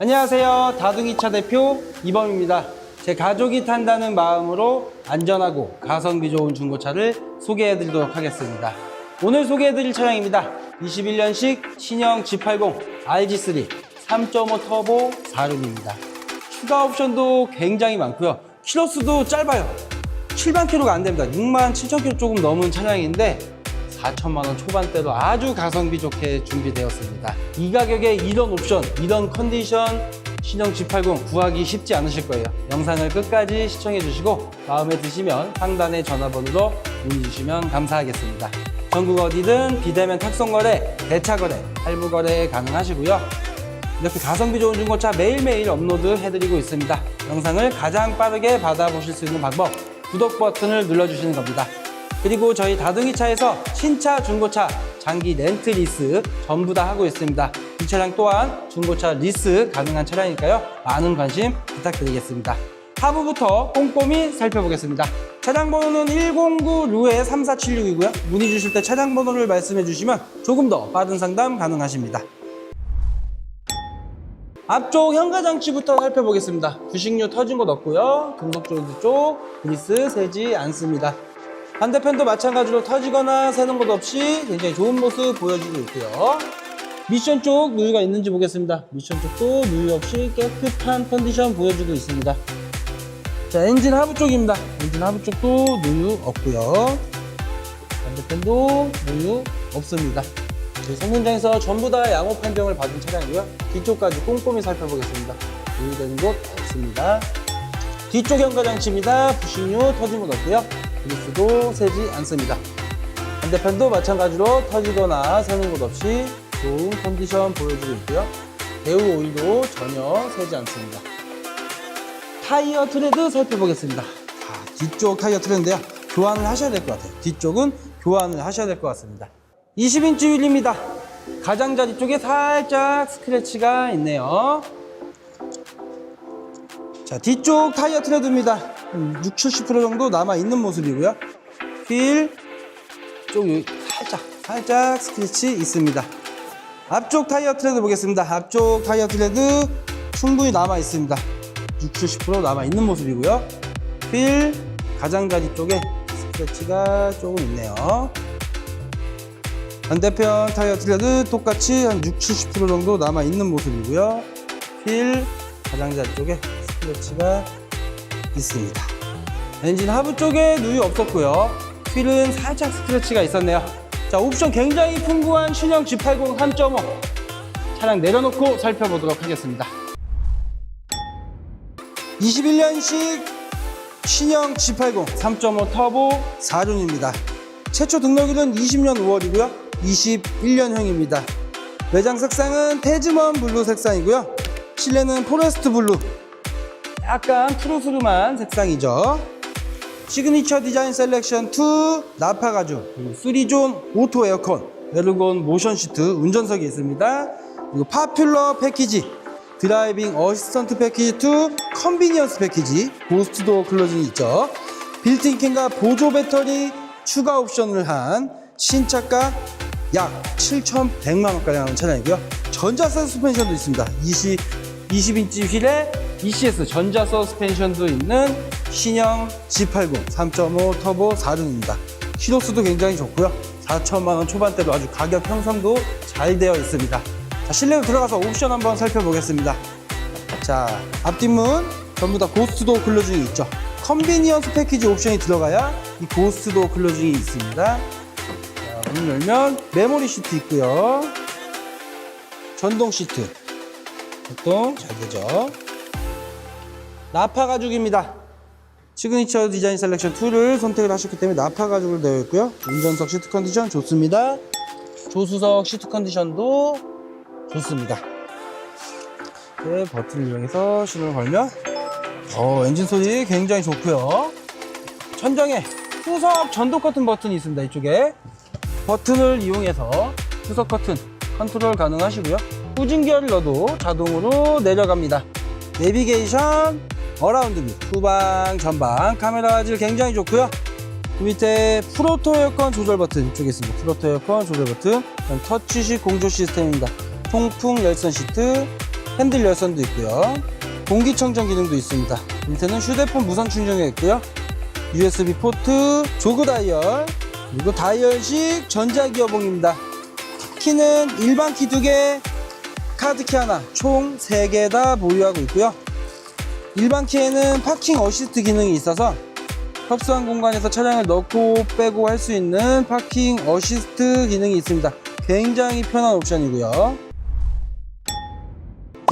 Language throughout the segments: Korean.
안녕하세요. 다둥이차 대표 이범입니다. 제 가족이 탄다는 마음으로 안전하고 가성비 좋은 중고차를 소개해 드리도록 하겠습니다. 오늘 소개해 드릴 차량입니다. 21년식 신형 G80 RG3 3.5 터보 4륜입니다. 추가 옵션도 굉장히 많고요. 키로수도 짧아요. 7만 킬로가 안 됩니다. 6만 7천 킬로 조금 넘은 차량인데 4천만 원 초반대로 아주 가성비 좋게 준비되었습니다. 이 가격에 이런 옵션, 이런 컨디션 신형 G80 구하기 쉽지 않으실 거예요. 영상을 끝까지 시청해 주시고 마음에 드시면 상단의 전화번호로 문의 주시면 감사하겠습니다. 전국 어디든 비대면 탁송거래, 대차거래, 할부거래 가능하시고요. 이렇게 가성비 좋은 중고차 매일매일 업로드 해드리고 있습니다. 영상을 가장 빠르게 받아보실 수 있는 방법, 구독 버튼을 눌러주시는 겁니다. 그리고 저희 다둥이차에서 신차, 중고차, 장기 렌트 리스 전부 다 하고 있습니다. 이 차량 또한 중고차 리스 가능한 차량이니까요. 많은 관심 부탁드리겠습니다. 하부부터 꼼꼼히 살펴보겠습니다. 차량 번호는 109 루에 3476이고요. 문의 주실 때 차량 번호를 말씀해 주시면 조금 더 빠른 상담 가능하십니다. 앞쪽 현가 장치부터 살펴보겠습니다. 부식류 터진 곳 없고요. 금속 조드 쪽 그리스 새지 않습니다. 반대편도 마찬가지로 터지거나 새는 곳 없이 굉장히 좋은 모습 보여주고 있고요. 미션 쪽 누유가 있는지 보겠습니다. 미션 쪽도 누유 없이 깨끗한 컨디션 보여주고 있습니다. 자, 엔진 하부 쪽입니다. 엔진 하부 쪽도 누유 없고요. 반대편도 누유 없습니다. 성능장에서 전부 다 양호 판정을 받은 차량이고요. 뒤쪽까지 꼼꼼히 살펴보겠습니다. 누유되는 곳 없습니다. 뒤쪽 현가장치입니다. 부식류 터진 곳 없고요. 그리스도 새지 않습니다. 반대편도 마찬가지로 터지거나 새는 곳 없이 좋은 컨디션 보여주고 있고요. 배우 오일도 전혀 새지 않습니다. 타이어 트레드 살펴보겠습니다. 자, 뒤쪽 타이어 트레드인데요. 교환을 하셔야 될 것 같아요. 뒤쪽은 교환을 하셔야 될 것 같습니다. 20인치 휠입니다. 가장자리 쪽에 살짝 스크래치가 있네요. 자, 뒤쪽 타이어 트레드입니다. 한 6, 70% 정도 남아있는 모습이고요. 휠, 쪽 여기 살짝, 살짝 스크래치 있습니다. 앞쪽 타이어 트레드 보겠습니다. 앞쪽 타이어 트레드 충분히 남아있습니다. 6, 70% 남아있는 모습이고요. 휠, 가장자리 쪽에 스크래치가 조금 있네요. 반대편 타이어 트레드 똑같이 한 6, 70% 정도 남아있는 모습이고요. 휠, 가장자리 쪽에 스크래치가 있습니다. 엔진 하부 쪽에 누유 없었고요. 휠은 살짝 스크래치가 있었네요. 자, 옵션 굉장히 풍부한 신형 G80 3.5 차량 내려놓고 살펴보도록 하겠습니다. 21년식 신형 G80 3.5 터보 4륜입니다. 최초 등록일은 20년 5월이고요. 21년형입니다. 외장 색상은 태즈먼 블루 색상이고요. 실내는 포레스트 블루. 약간 푸르스름한 색상이죠. 시그니처 디자인 셀렉션 2 나파 가죽 그리고 3존 오토 에어컨 에르곤 모션 시트 운전석이 있습니다. 그리고 파퓰러 패키지 드라이빙 어시스턴트 패키지 2 컨비니언스 패키지 고스트 도어 클로징이 있죠. 빌트인 캔과 보조 배터리 추가 옵션을 한 신차가 약 7,100만 원가량 하는 차량이고요. 전자 서스펜션도 있습니다. 20, 20인치 휠에 ECS 전자 서스펜션도 있는 신형 G80 3.5 터보 4륜입니다. 키로수도 굉장히 좋고요. 4천만 원 초반대로 아주 가격 형성도 잘 되어 있습니다. 자, 실내로 들어가서 옵션 한번 살펴보겠습니다. 자, 앞뒷문 전부 다 고스트도 클로징이 있죠. 컨비니언스 패키지 옵션이 들어가야 이 고스트도 클로징이 있습니다. 자, 문을 열면 메모리 시트 있고요. 전동 시트. 작동 잘 되죠. 나파 가죽입니다. 시그니처 디자인 셀렉션 2를 선택을 하셨기 때문에 나파 가죽을 되어 있고요. 운전석 시트 컨디션 좋습니다. 조수석 시트 컨디션도 좋습니다. 이렇게 버튼을 이용해서 신호를 걸면 어, 엔진 소리 굉장히 좋고요. 천장에 후석 전동 커튼 버튼이 있습니다. 이쪽에 버튼을 이용해서 후석 커튼 컨트롤 가능하시고요. 후진 기어를 넣어도 자동으로 내려갑니다. 내비게이션, 어라운드 뷰, 후방, 전방, 카메라 질 굉장히 좋고요. 그 밑에 프로토 에어컨 조절 버튼 이쪽에 있습니다. 프로토 에어컨 조절 버튼, 터치식 공조 시스템입니다. 통풍 열선 시트, 핸들 열선도 있고요. 공기청정 기능도 있습니다. 밑에는 휴대폰 무선 충전기가 있고요. USB 포트, 조그 다이얼, 그리고 다이얼식 전자 기어봉입니다. 키는 일반 키 두 개, 카드 키 하나, 총 세 개 다 보유하고 있고요. 일반 키에는 파킹 어시스트 기능이 있어서 협소한 공간에서 차량을 넣고 빼고 할 수 있는 파킹 어시스트 기능이 있습니다. 굉장히 편한 옵션이고요.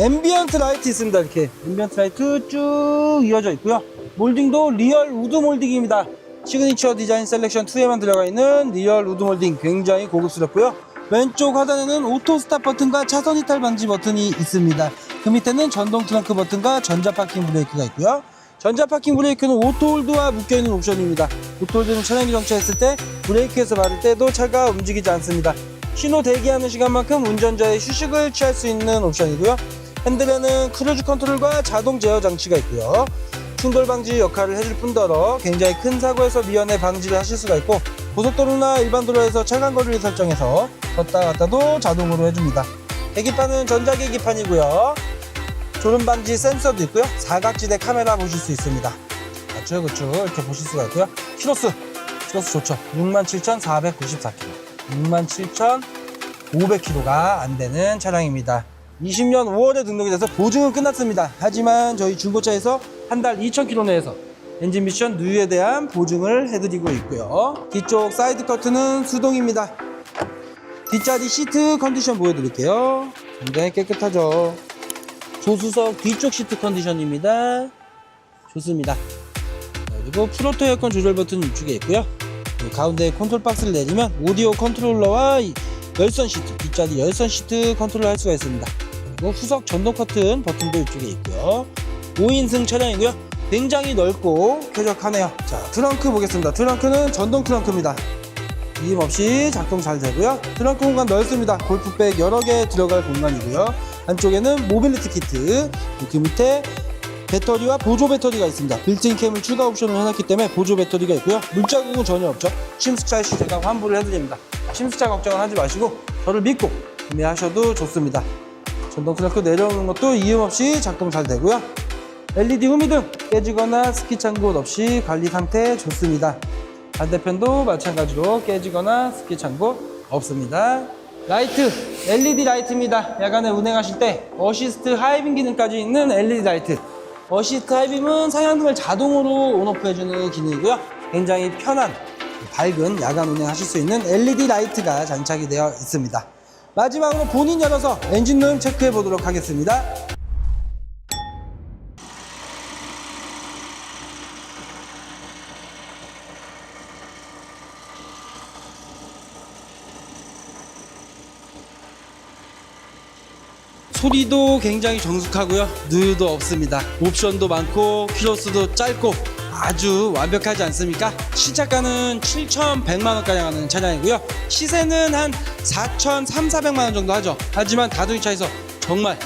앰비언트 라이트 있습니다. 이렇게 앰비언트 라이트 쭉 이어져 있고요. 몰딩도 리얼 우드 몰딩입니다. 시그니처 디자인 셀렉션 2에만 들어가 있는 리얼 우드 몰딩 굉장히 고급스럽고요. 왼쪽 하단에는 오토 스탑 버튼과 차선 이탈 방지 버튼이 있습니다. 그 밑에는 전동 트렁크 버튼과 전자 파킹 브레이크가 있고요. 전자 파킹 브레이크는 오토홀드와 묶여있는 옵션입니다. 오토홀드는 차량이 정차했을 때 브레이크에서 바를 때도 차가 움직이지 않습니다. 신호 대기하는 시간만큼 운전자의 휴식을 취할 수 있는 옵션이고요. 핸들에는 크루즈 컨트롤과 자동 제어 장치가 있고요. 충돌 방지 역할을 해줄 뿐더러 굉장히 큰 사고에서 미연에 방지를 하실 수가 있고 고속도로나 일반 도로에서 차간 거리를 설정해서 걷다 갔다도 자동으로 해줍니다. 계기판은 전자계기판이고요. 졸음 방지 센서도 있고요. 사각지대 카메라 보실 수 있습니다. 그렇죠. 이렇게 보실 수가 있고요. 키로수, 키로수 좋죠. 67,494km, 67,500km가 안 되는 차량입니다. 20년 5월에 등록이 돼서 보증은 끝났습니다. 하지만 저희 중고차에서 한 달 2,000km 내에서 엔진 미션 누유에 대한 보증을 해드리고 있고요. 뒤쪽 사이드 커트는 수동입니다. 뒷자리 시트 컨디션 보여드릴게요. 굉장히 깨끗하죠. 조수석 뒤쪽 시트 컨디션입니다. 좋습니다. 그리고 프로토 에어컨 조절 버튼 이쪽에 있고요. 그 가운데 컨트롤 박스를 내리면 오디오 컨트롤러와 이 열선 시트, 뒷자리 열선 시트 컨트롤 할 수가 있습니다. 그리고 후석 전동 커튼 버튼도 이쪽에 있고요. 5인승 차량이고요. 굉장히 넓고 쾌적하네요. 자, 트렁크 보겠습니다. 트렁크는 전동 트렁크입니다. 이임 없이 작동 잘 되고요. 트렁크 공간 넓습니다. 골프백 여러 개 들어갈 공간이고요. 안쪽에는 모빌리티 키트, 그 밑에 배터리와 보조 배터리가 있습니다. 빌트인 캠을 추가 옵션을 해놨기 때문에 보조 배터리가 있고요. 물자국은 전혀 없죠. 침수차 시 제가 환불을 해드립니다. 침수차 걱정은 하지 마시고 저를 믿고 구매하셔도 좋습니다. 전동 트렁크 내려오는 것도 이음 없이 작동 잘 되고요. LED 후미등 깨지거나 스키 찬 곳 없이 관리 상태 좋습니다. 반대편도 마찬가지로 깨지거나 스키 찬 곳 없습니다. 라이트, LED 라이트입니다. 야간에 운행하실 때 어시스트 하이빔 기능까지 있는 LED 라이트. 어시스트 하이빔은 상향등을 자동으로 온오프 해주는 기능이고요. 굉장히 편한 밝은 야간 운행하실 수 있는 LED 라이트가 장착이 되어 있습니다. 마지막으로 본인 열어서 엔진룸 체크해 보도록 하겠습니다. 소리도 굉장히 정숙하고요. 누유도 없습니다. 옵션도 많고 키로수도 짧고 아주 완벽하지 않습니까? 시작가는 7,100만 원가량 하는 차량이고요. 시세는 한 4,300, 400만 원 정도 하죠. 하지만 다두이차에서 정말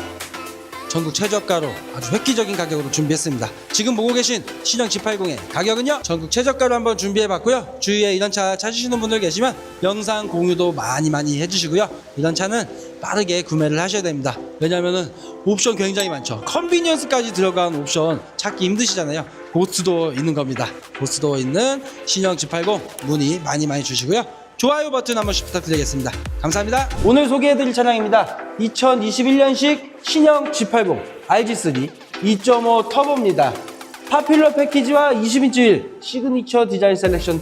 전국 최저가로 아주 획기적인 가격으로 준비했습니다. 지금 보고 계신 신형 G80의 가격은요. 전국 최저가로 한번 준비해봤고요. 주위에 이런 차 찾으시는 분들 계시면 영상 공유도 많이 많이 해주시고요. 이런 차는 빠르게 구매를 하셔야 됩니다. 왜냐면은 옵션 굉장히 많죠. 컨비니언스까지 들어간 옵션 찾기 힘드시잖아요. 보스도 있는 겁니다. 보스도 있는 신형 G80 문의 많이 많이 주시고요. 좋아요 버튼 한 번씩 부탁드리겠습니다. 감사합니다. 오늘 소개해드릴 차량입니다. 2021년식 신형 G80 RG3 2.5 터보입니다. 파퓰러 패키지와 20인치 휠, 시그니처 디자인 셀렉션 2,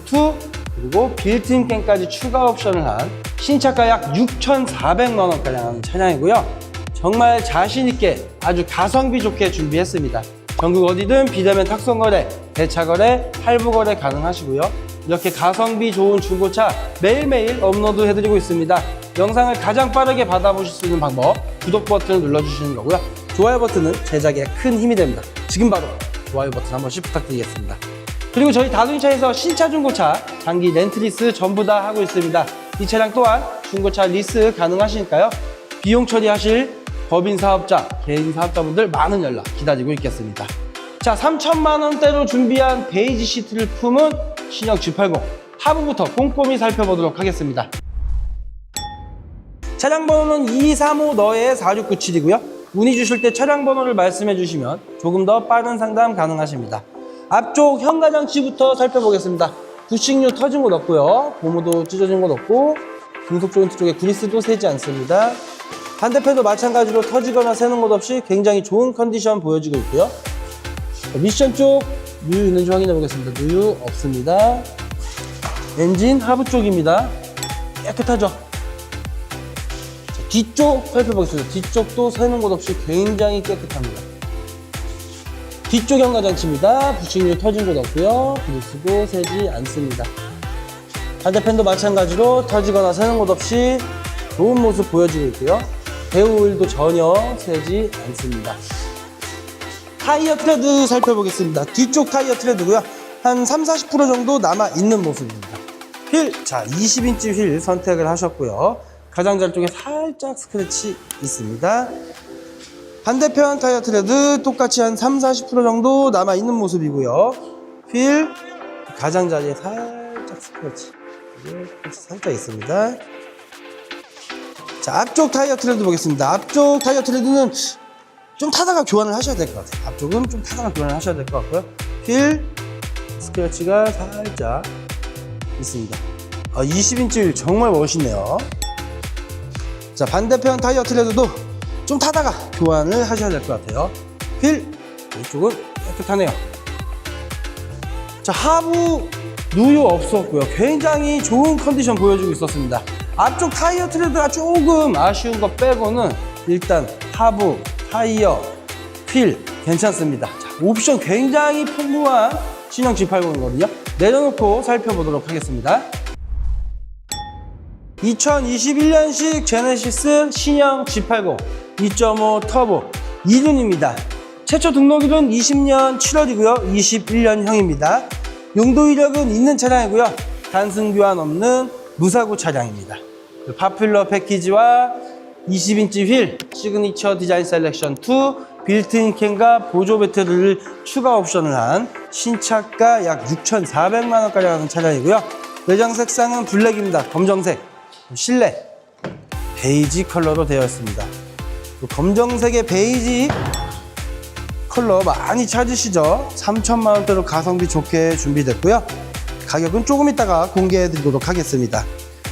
그리고 빌트인 캠까지 추가 옵션을 한 신차가 약 6,400만 원가량 하는 차량이고요. 정말 자신 있게 아주 가성비 좋게 준비했습니다. 전국 어디든 비대면 탁송 거래, 대차 거래, 할부 거래 가능하시고요. 이렇게 가성비 좋은 중고차 매일매일 업로드 해드리고 있습니다. 영상을 가장 빠르게 받아보실 수 있는 방법 구독 버튼을 눌러주시는 거고요. 좋아요 버튼은 제작에 큰 힘이 됩니다. 지금 바로 좋아요 버튼 한 번씩 부탁드리겠습니다. 그리고 저희 다둥이차에서 신차 중고차 장기 렌트리스 전부 다 하고 있습니다. 이 차량 또한 중고차 리스 가능하시니까요. 비용 처리하실 법인 사업자, 개인 사업자분들 많은 연락 기다리고 있겠습니다. 자, 3천만 원대로 준비한 베이지 시트를 품은 신형 G80 하부부터 꼼꼼히 살펴보도록 하겠습니다. 차량 번호는 235 너의 4697이고요. 문의 주실 때 차량 번호를 말씀해 주시면 조금 더 빠른 상담 가능하십니다. 앞쪽 현가 장치부터 살펴보겠습니다. 부식류 터진 곳 없고요. 고무도 찢어진 곳 없고 금속 조인트 쪽에 그리스도 새지 않습니다. 반대편도 마찬가지로 터지거나 새는 곳 없이 굉장히 좋은 컨디션 보여지고 있고요. 자, 미션 쪽 누유 있는지 확인해 보겠습니다. 누유 없습니다. 엔진 하부 쪽입니다. 깨끗하죠? 자, 뒤쪽 살펴보겠습니다. 뒤쪽도 새는 곳 없이 굉장히 깨끗합니다. 뒤쪽 현가장치입니다. 부식류 터진 곳 없고요. 그리스도 새지 않습니다. 반대편도 마찬가지로 터지거나 새는 곳 없이 좋은 모습 보여지고 있고요. 배우 오일도 전혀 새지 않습니다. 타이어 트레드 살펴보겠습니다. 뒤쪽 타이어 트레드고요. 한 3, 40% 정도 남아 있는 모습입니다. 휠, 자 20인치 휠 선택을 하셨고요. 가장자리 쪽에 살짝 스크래치 있습니다. 반대편 타이어 트레드 똑같이 한 3, 40% 정도 남아 있는 모습이고요. 휠 가장자리에 살짝 스크래치 살짝 있습니다. 자 앞쪽 타이어 트레드 보겠습니다. 앞쪽 타이어 트레드는 좀 타다가 교환을 하셔야 될 것 같아요. 앞쪽은 좀 타다가 교환을 하셔야 될 것 같고요. 휠 스크래치가 살짝 있습니다. 아, 20인치 휠 정말 멋있네요. 자 반대편 타이어 트레드도 좀 타다가 교환을 하셔야 될 것 같아요. 휠 이쪽은 깨끗하네요. 자 하부 누유 없었고요. 굉장히 좋은 컨디션 보여주고 있었습니다. 앞쪽 타이어 트레드가 조금 아쉬운 것 빼고는 일단 하부 타이어 휠 괜찮습니다. 자, 옵션 굉장히 풍부한 신형 G80이거든요. 내려놓고 살펴보도록 하겠습니다. 2021년식 제네시스 신형 G80 2.5 터보 2륜입니다. 최초 등록일은 20년 7월이고요. 21년형입니다. 용도 이력은 있는 차량이고요. 단순 교환 없는 무사고 차량입니다. 그 파퓰러 패키지와 20인치 휠, 시그니처 디자인 셀렉션 2, 빌트인 캠과 보조 배터리를 추가 옵션을 한 신차가 약 6,400만 원까지 하는 차량이고요. 내장 색상은 블랙입니다. 검정색. 실내 베이지 컬러로 되어 있습니다. 그 검정색의 베이지 컬러 많이 찾으시죠? 3천만 원대로 가성비 좋게 준비됐고요. 가격은 조금 이따가 공개해 드리도록 하겠습니다.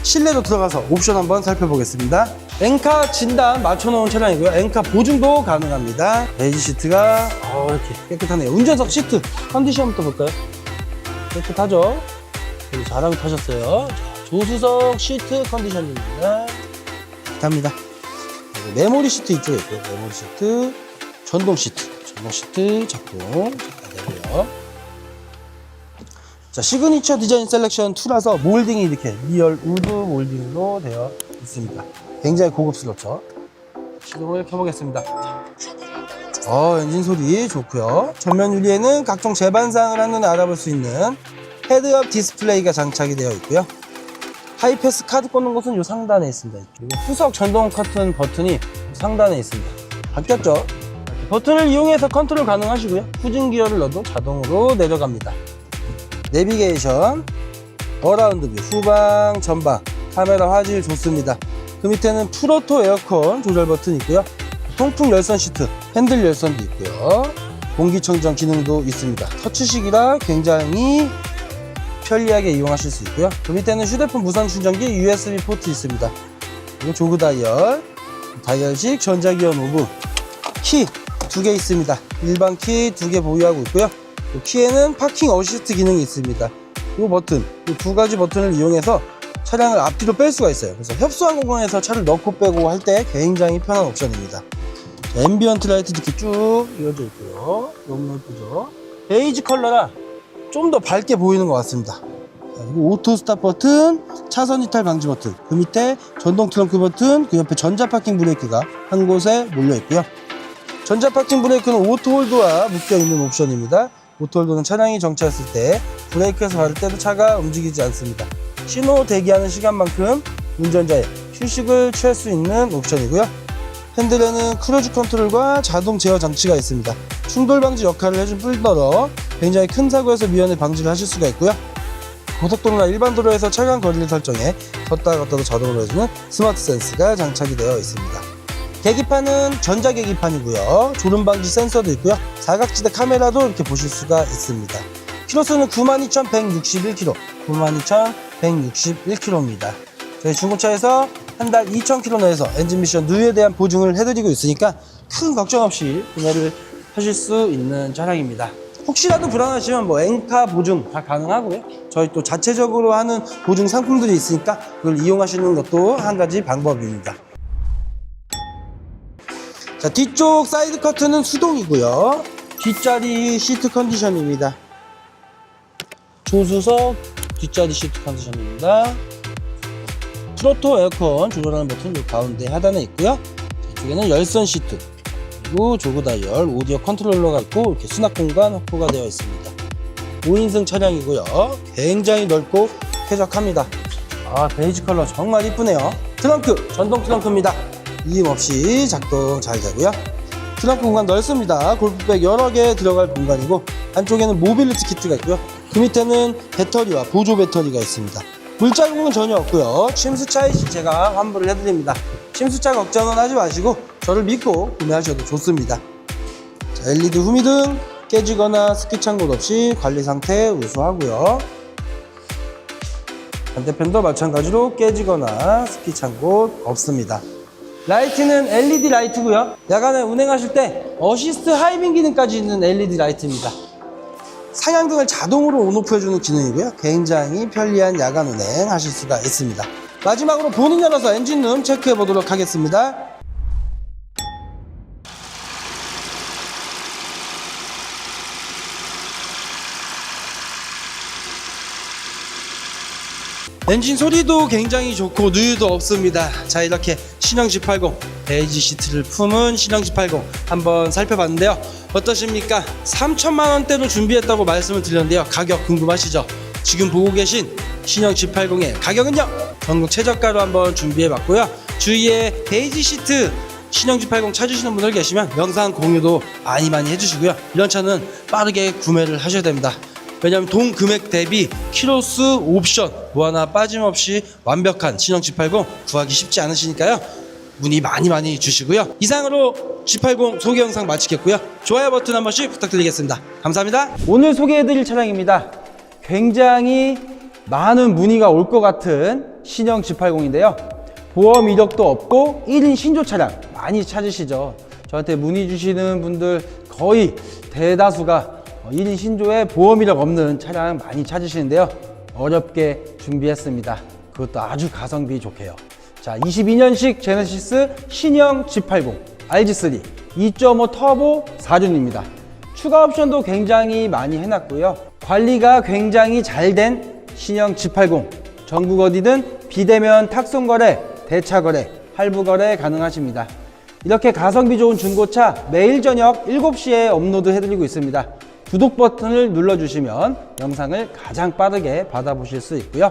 실내로 들어가서 옵션 한번 살펴보겠습니다. 엔카 진단 맞춰놓은 차량이고요. 엔카 보증도 가능합니다. 베이지 시트가 어, 이렇게 깨끗하네요. 운전석 시트 컨디션부터 볼까요? 깨끗하죠? 잘하고 타셨어요. 자, 조수석 시트 컨디션입니다. 갑니다. 메모리 시트 이쪽에 있고요. 메모리 시트, 전동 시트, 전동 시트 작동 잘 되고요. 자, 시그니처 디자인 셀렉션 2라서 몰딩이 이렇게 리얼 우드 몰딩으로 되어 있습니다. 굉장히 고급스럽죠. 시동을 켜보겠습니다. 어, 엔진 소리 좋고요. 전면 유리에는 각종 재반상을 한눈에 알아볼 수 있는 헤드업 디스플레이가 장착이 되어 있고요. 하이패스 카드 꽂는 곳은 이 상단에 있습니다. 그리고 후석 전동 커튼 버튼이 상단에 있습니다. 바뀌었죠? 버튼을 이용해서 컨트롤 가능하시고요. 후진 기어를 넣어도 자동으로 내려갑니다. 내비게이션, 어라운드 뷰, 후방, 전방, 카메라 화질 좋습니다. 그 밑에는 프로토 에어컨 조절 버튼 있고요. 통풍 열선 시트, 핸들 열선도 있고요. 공기청정 기능도 있습니다. 터치식이라 굉장히 편리하게 이용하실 수 있고요. 그 밑에는 휴대폰 무선 충전기 USB 포트 있습니다. 그리고 조그 다이얼, 다이얼식 전자기어 노브, 키 두 개 있습니다. 일반 키 두 개 보유하고 있고요. 그 키에는 파킹 어시스트 기능이 있습니다. 이 버튼, 이 두 가지 버튼을 이용해서 차량을 앞뒤로 뺄 수가 있어요. 그래서 협소한 공간에서 차를 넣고 빼고 할 때 굉장히 편한 옵션입니다. 자, 앰비언트 라이트도 이렇게 쭉 이어져 있고요. 너무 예쁘죠? 베이지 컬러라 좀 더 밝게 보이는 것 같습니다. 자, 그리고 오토 스탑 버튼, 차선 이탈 방지 버튼, 그 밑에 전동 트렁크 버튼, 그 옆에 전자 파킹 브레이크가 한 곳에 몰려 있고요. 전자 파킹 브레이크는 오토 홀드와 묶여 있는 옵션입니다. 오토 홀드는 차량이 정차했을 때 브레이크에서 밟을 때도 차가 움직이지 않습니다. 신호 대기하는 시간만큼 운전자의 휴식을 취할 수 있는 옵션이고요. 핸들에는 크루즈 컨트롤과 자동 제어 장치가 있습니다. 충돌 방지 역할을 해준 뿐더러 굉장히 큰 사고에서 미연에 방지를 하실 수가 있고요. 고속도로나 일반 도로에서 차간 거리를 설정해 섰다 갔다도 자동으로 해주는 스마트 센스가 장착이 되어 있습니다. 계기판은 전자 계기판이고요. 졸음 방지 센서도 있고요. 사각지대 카메라도 이렇게 보실 수가 있습니다. 키로수는 92,161km, 92,161km입니다. 저희 중고차에서 한 달 2,000km 내에서 엔진 미션 누유에 대한 보증을 해드리고 있으니까 큰 걱정 없이 구매를 하실 수 있는 차량입니다. 혹시라도 불안하시면 뭐 엔카 보증 다 가능하고요. 저희 또 자체적으로 하는 보증 상품들이 있으니까 그걸 이용하시는 것도 한 가지 방법입니다. 자, 뒤쪽 사이드 커트는 수동이고요. 뒷자리 시트 컨디션입니다. 조수석 뒷자리 시트 컨디션입니다. 트로토 에어컨 조절하는 버튼 요 가운데 하단에 있고요. 이쪽에는 열선 시트 그리고 조그 다이얼 오디오 컨트롤러가 있고 이렇게 수납 공간 확보가 되어 있습니다. 5인승 차량이고요. 굉장히 넓고 쾌적합니다. 아 베이지 컬러 정말 이쁘네요. 트렁크 전동 트렁크입니다. 이임 없이 작동 잘 되고요. 트렁크 공간 넓습니다. 골프백 여러 개 들어갈 공간이고 안쪽에는 모빌리티 키트가 있고요. 그 밑에는 배터리와 보조 배터리가 있습니다. 물자국은 전혀 없고요. 침수차에 제가 환불을 해드립니다. 침수차 걱정은 하지 마시고 저를 믿고 구매하셔도 좋습니다. 자, LED 후미등 깨지거나 스키찬 곳 없이 관리 상태 우수하고요. 반대편도 마찬가지로 깨지거나 스키찬 곳 없습니다. 라이트는 LED 라이트고요. 야간에 운행하실 때 어시스트 하이빙 기능까지 있는 LED 라이트입니다. 상향등을 자동으로 온오프 해주는 기능이고요. 굉장히 편리한 야간 운행 하실 수가 있습니다. 마지막으로 본인 열어서 엔진룸 체크해 보도록 하겠습니다. 엔진 소리도 굉장히 좋고 누유도 없습니다. 자 이렇게 신형 G80 베이지 시트를 품은 신형 G80 한번 살펴봤는데요. 어떠십니까? 3천만 원대로 준비했다고 말씀을 드렸는데요. 가격 궁금하시죠? 지금 보고 계신 신형 G80의 가격은요. 전국 최저가로 한번 준비해봤고요. 주위에 베이지 시트 신형 G80 찾으시는 분들 계시면 영상 공유도 많이 많이 해주시고요. 이런 차는 빠르게 구매를 하셔야 됩니다. 왜냐하면 동 금액 대비 키로수 옵션 뭐 하나 빠짐없이 완벽한 신형 G80 구하기 쉽지 않으시니까요. 문의 많이 많이 주시고요. 이상으로 G80 소개 영상 마치겠고요. 좋아요 버튼 한 번씩 부탁드리겠습니다. 감사합니다. 오늘 소개해드릴 차량입니다. 굉장히 많은 문의가 올 것 같은 신형 G80인데요. 보험 이력도 없고 1인 신조 차량 많이 찾으시죠. 저한테 문의 주시는 분들 거의 대다수가 1인 신조에 보험 이력 없는 차량 많이 찾으시는데요. 어렵게 준비했습니다. 그것도 아주 가성비 좋게요. 자, 22년식 제네시스 신형 G80 RG3 2.5 터보 4준입니다. 추가 옵션도 굉장히 많이 해놨고요. 관리가 굉장히 잘 된 신형 G80 전국 어디든 비대면 탁송 거래, 대차 거래, 할부 거래 가능하십니다. 이렇게 가성비 좋은 중고차 매일 저녁 7시에 업로드 해드리고 있습니다. 구독 버튼을 눌러주시면 영상을 가장 빠르게 받아보실 수 있고요.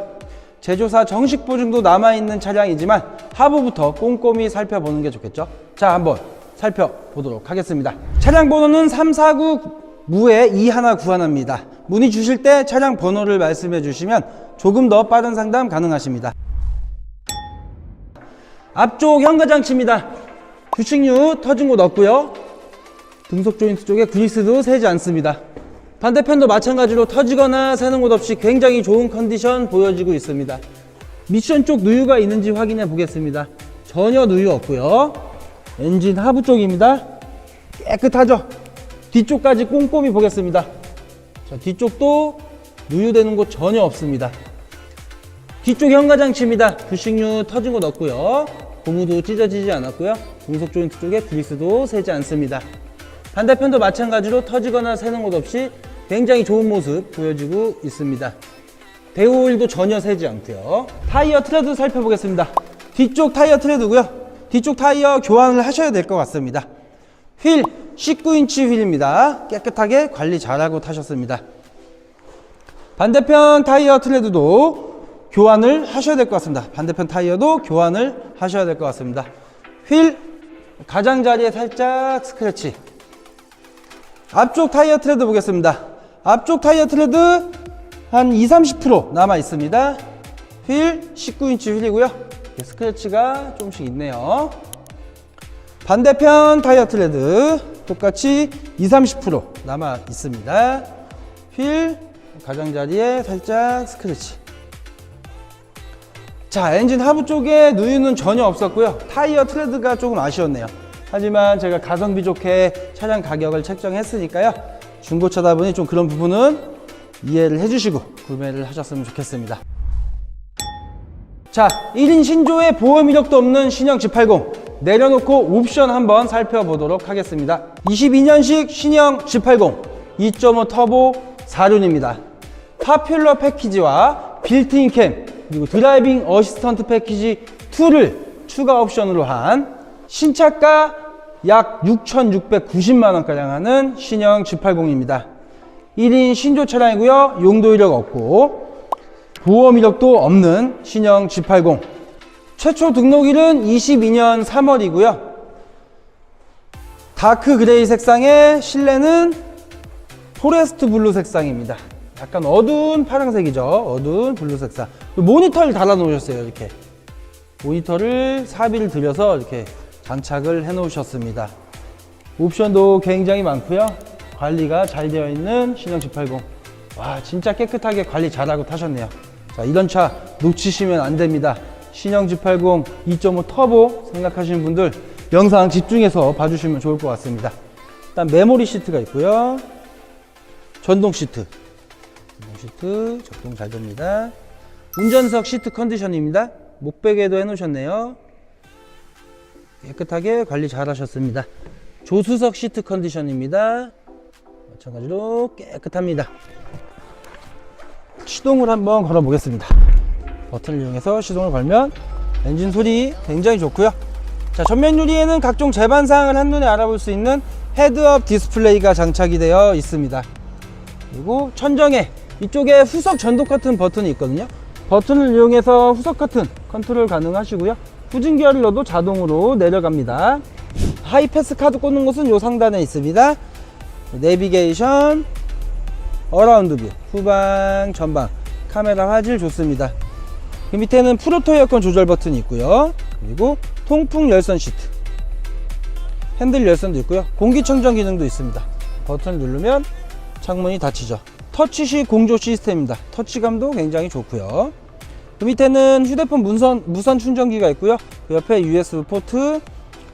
제조사 정식 보증도 남아있는 차량이지만 하부부터 꼼꼼히 살펴보는 게 좋겠죠. 자, 한번 살펴보도록 하겠습니다. 차량 번호는 349 무에 2191입니다. 문의 주실 때 차량 번호를 말씀해 주시면 조금 더 빠른 상담 가능하십니다. 앞쪽 현가장치입니다. 규칙류 터진 곳 없고요. 등속 조인트 쪽에 그리스도 새지 않습니다. 반대편도 마찬가지로 터지거나 새는 곳 없이 굉장히 좋은 컨디션 보여지고 있습니다. 미션 쪽 누유가 있는지 확인해 보겠습니다. 전혀 누유 없고요. 엔진 하부 쪽입니다. 깨끗하죠? 뒤쪽까지 꼼꼼히 보겠습니다. 자, 뒤쪽도 누유되는 곳 전혀 없습니다. 뒤쪽 현가장치입니다. 부식류 터진 곳 없고요. 고무도 찢어지지 않았고요. 공속 조인트 쪽에 그리스도 새지 않습니다. 반대편도 마찬가지로 터지거나 새는 곳 없이 굉장히 좋은 모습 보여지고 있습니다. 대우 오일도 전혀 새지 않고요. 타이어 트레드 살펴보겠습니다. 뒤쪽 타이어 트레드고요. 뒤쪽 타이어 교환을 하셔야 될 것 같습니다. 휠 19인치 휠입니다. 깨끗하게 관리 잘하고 타셨습니다. 반대편 타이어 트레드도 교환을 하셔야 될 것 같습니다. 반대편 타이어도 교환을 하셔야 될 것 같습니다. 휠 가장자리에 살짝 스크래치 앞쪽 타이어 트레드 보겠습니다. 앞쪽 타이어 트레드 한 2, 30% 남아 있습니다. 휠 19인치 휠이고요. 스크래치가 조금씩 있네요. 반대편 타이어 트레드 똑같이 20, 30% 남아 있습니다. 휠 가장자리에 살짝 스크래치. 자, 엔진 하부 쪽에 누유는 전혀 없었고요. 타이어 트레드가 조금 아쉬웠네요. 하지만 제가 가성비 좋게 차량 가격을 책정했으니까요. 중고차다 보니 좀 그런 부분은 이해를 해주시고 구매를 하셨으면 좋겠습니다. 자, 1인 신조에 보험 이력도 없는 신형 G80 내려놓고 옵션 한번 살펴보도록 하겠습니다. 22년식 신형 G80 2.5 터보 4륜입니다. 파퓰러 패키지와 빌트인 캠 그리고 드라이빙 어시스턴트 패키지 2를 추가 옵션으로 한 신차가 약 6,690만 원가량 하는 신형 G80입니다. 1인 신조 차량이고요. 용도 이력 없고 보험 이력도 없는 신형 G80. 최초 등록일은 22년 3월이고요. 다크 그레이 색상의 실내는 포레스트 블루 색상입니다. 약간 어두운 파란색이죠. 어두운 블루 색상. 모니터를 달아 놓으셨어요. 이렇게. 모니터를 사비를 들여서 이렇게 장착을 해 놓으셨습니다. 옵션도 굉장히 많고요. 관리가 잘 되어 있는 신형 G80. 와, 진짜 깨끗하게 관리 잘하고 타셨네요. 자, 이런 차 놓치시면 안 됩니다. 신형 G80 2.5 터보 생각하시는 분들 영상 집중해서 봐주시면 좋을 것 같습니다. 일단 메모리 시트가 있고요. 전동 시트. 전동 시트 적용 잘 됩니다. 운전석 시트 컨디션입니다. 목베개도 해놓으셨네요. 깨끗하게 관리 잘 하셨습니다. 조수석 시트 컨디션입니다. 마찬가지로 깨끗합니다. 시동을 한번 걸어 보겠습니다. 버튼을 이용해서 시동을 걸면 엔진 소리 굉장히 좋고요. 자, 전면 유리에는 각종 제반 사항을 한눈에 알아볼 수 있는 헤드업 디스플레이가 장착이 되어 있습니다. 그리고 천정에 이쪽에 후석 전독 같은 버튼이 있거든요. 버튼을 이용해서 후석 같은 컨트롤 가능하시고요. 후진기어를 넣어도 자동으로 내려갑니다. 하이패스 카드 꽂는 곳은 요 상단에 있습니다. 내비게이션, 어라운드 뷰, 후방, 전방, 카메라 화질 좋습니다. 그 밑에는 프로토 에어컨 조절 버튼이 있고요. 그리고 통풍 열선 시트, 핸들 열선도 있고요. 공기청정 기능도 있습니다. 버튼을 누르면 창문이 닫히죠. 터치식 공조 시스템입니다. 터치감도 굉장히 좋고요. 그 밑에는 휴대폰 무선, 무선 충전기가 있고요. 그 옆에 USB 포트,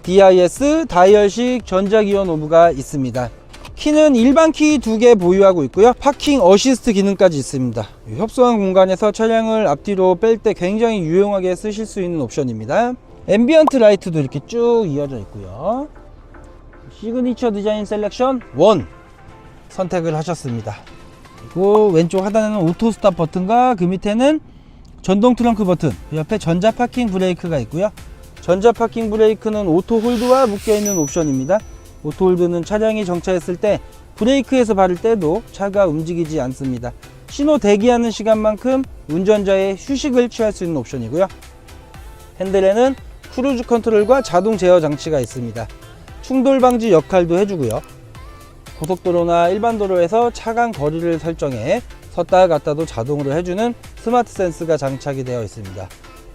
DIS, 다이얼식 전자기어 노브가 있습니다. 키는 일반 키 두 개 보유하고 있고요. 파킹 어시스트 기능까지 있습니다. 이 협소한 공간에서 차량을 앞뒤로 뺄 때 굉장히 유용하게 쓰실 수 있는 옵션입니다. 앰비언트 라이트도 이렇게 쭉 이어져 있고요. 시그니처 디자인 셀렉션 1 선택을 하셨습니다. 그리고 왼쪽 하단에는 오토 스탑 버튼과 그 밑에는 전동 트렁크 버튼, 그 옆에 전자 파킹 브레이크가 있고요. 전자 파킹 브레이크는 오토 홀드와 묶여 있는 옵션입니다. 오토 홀드는 차량이 정차했을 때 브레이크에서 바를 때도 차가 움직이지 않습니다. 신호 대기하는 시간만큼 운전자의 휴식을 취할 수 있는 옵션이고요. 핸들에는 크루즈 컨트롤과 자동 제어 장치가 있습니다. 충돌 방지 역할도 해주고요. 고속도로나 일반 도로에서 차간 거리를 설정해 섰다 갔다도 자동으로 해주는 스마트 센스가 장착이 되어 있습니다.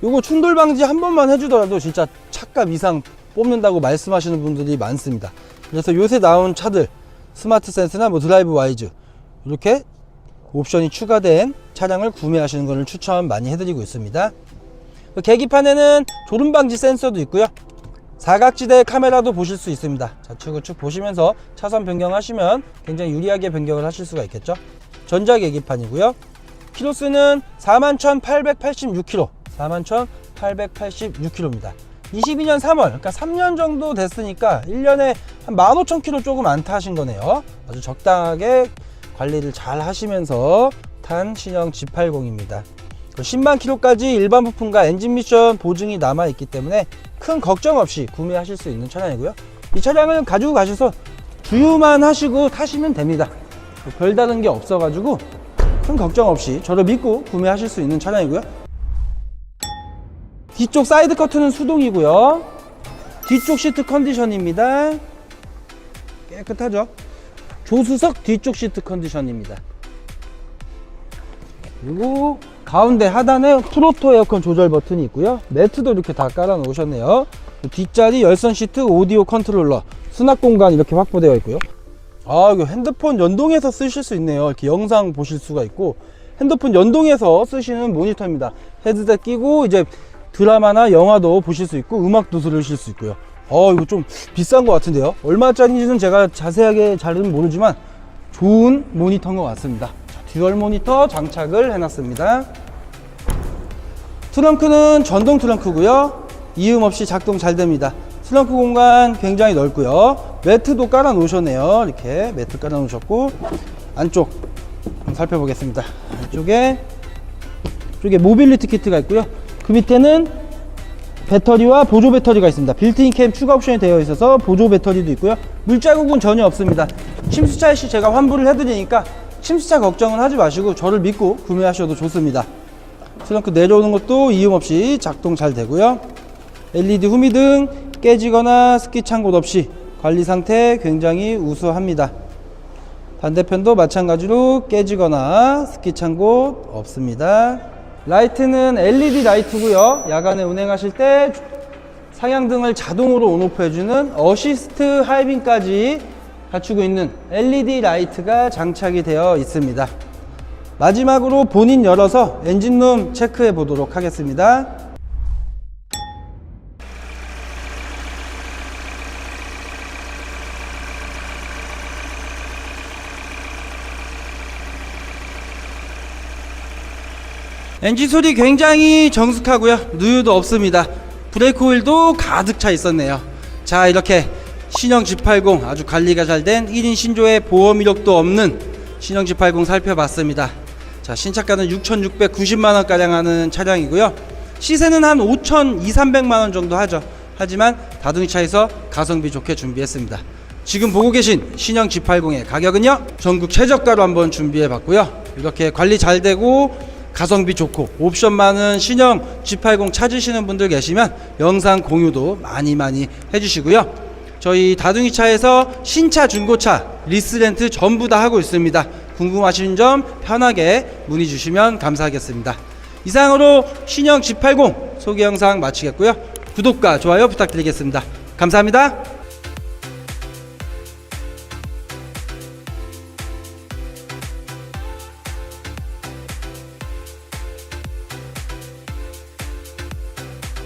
요거 충돌 방지 한 번만 해주더라도 진짜 차값 이상 뽑는다고 말씀하시는 분들이 많습니다. 그래서 요새 나온 차들 스마트 센스나 뭐 드라이브 와이즈 이렇게 옵션이 추가된 차량을 구매하시는 것을 추천 많이 해드리고 있습니다. 그 계기판에는 졸음 방지 센서도 있고요. 사각지대 카메라도 보실 수 있습니다. 좌측 우측 보시면서 차선 변경하시면 굉장히 유리하게 변경을 하실 수가 있겠죠. 전자 계기판이고요. 키로수는 41,886km, 41,886km입니다. 22년 3월, 그러니까 3년 정도 됐으니까 1년에 한 15,000km 조금 안 타신 거네요. 아주 적당하게 관리를 잘 하시면서 탄 신형 G80입니다. 10만 킬로까지 일반 부품과 엔진 미션 보증이 남아 있기 때문에 큰 걱정 없이 구매하실 수 있는 차량이고요. 이 차량을 가지고 가셔서 주유만 하시고 타시면 됩니다. 뭐 별다른 게 없어 가지고 큰 걱정 없이 저를 믿고 구매하실 수 있는 차량이고요. 뒤쪽 사이드 커트는 수동이고요. 뒤쪽 시트 컨디션입니다. 깨끗하죠? 조수석 뒤쪽 시트 컨디션입니다. 그리고 가운데 하단에 프로토 에어컨 조절 버튼이 있고요. 매트도 이렇게 다 깔아 놓으셨네요. 뒷자리 열선 시트 오디오 컨트롤러 수납 공간 이렇게 확보되어 있고요. 아 이거 핸드폰 연동해서 쓰실 수 있네요. 이렇게 영상 보실 수가 있고 핸드폰 연동해서 쓰시는 모니터입니다. 헤드셋 끼고 이제 드라마나 영화도 보실 수 있고 음악도 들으실 수 있고요. 어 이거 좀 비싼 것 같은데요. 얼마짜리인지는 제가 자세하게 잘은 모르지만 좋은 모니터인 것 같습니다. 자, 듀얼 모니터 장착을 해놨습니다. 트렁크는 전동 트렁크고요. 이음 없이 작동 잘 됩니다. 트렁크 공간 굉장히 넓고요. 매트도 깔아 놓으셨네요. 이렇게 매트 깔아 놓으셨고 안쪽 살펴보겠습니다. 안쪽에 쪽에 모빌리티 키트가 있고요. 그 밑에는 배터리와 보조 배터리가 있습니다. 빌트인 캠 추가 옵션이 되어 있어서 보조 배터리도 있고요. 물자국은 전혀 없습니다. 침수차 시 제가 환불을 해드리니까 침수차 걱정은 하지 마시고 저를 믿고 구매하셔도 좋습니다. 트렁크 내려오는 것도 이음 없이 작동 잘 되고요. LED 후미등 깨지거나 스키 창곳 없이 관리 상태 굉장히 우수합니다. 반대편도 마찬가지로 깨지거나 스키 창곳 없습니다. 라이트는 LED 라이트고요. 야간에 운행하실 때 상향등을 자동으로 온오프 해주는 어시스트 하이빔까지 갖추고 있는 LED 라이트가 장착이 되어 있습니다. 마지막으로 본인 열어서 엔진룸 체크해 보도록 하겠습니다. 엔진 소리 굉장히 정숙하고요. 누유도 없습니다. 브레이크 오일도 가득 차 있었네요. 자, 이렇게 신형 G80 아주 관리가 잘 된 1인 신조의 보험 이력도 없는 신형 G80 살펴봤습니다. 자, 신차가는 6,690만 원 가량 하는 차량이고요. 시세는 한 5,200, 300만 원 정도 하죠. 하지만 다둥이차에서 가성비 좋게 준비했습니다. 지금 보고 계신 신형 G80의 가격은요. 전국 최저가로 한번 준비해 봤고요. 이렇게 관리 잘 되고 가성비 좋고 옵션 많은 신형 G80 찾으시는 분들 계시면 영상 공유도 많이 많이 해주시고요. 저희 다둥이 차에서 신차, 중고차, 리스렌트 전부 다 하고 있습니다. 궁금하신 점 편하게 문의 주시면 감사하겠습니다. 이상으로 신형 G80 소개 영상 마치겠고요. 구독과 좋아요 부탁드리겠습니다. 감사합니다.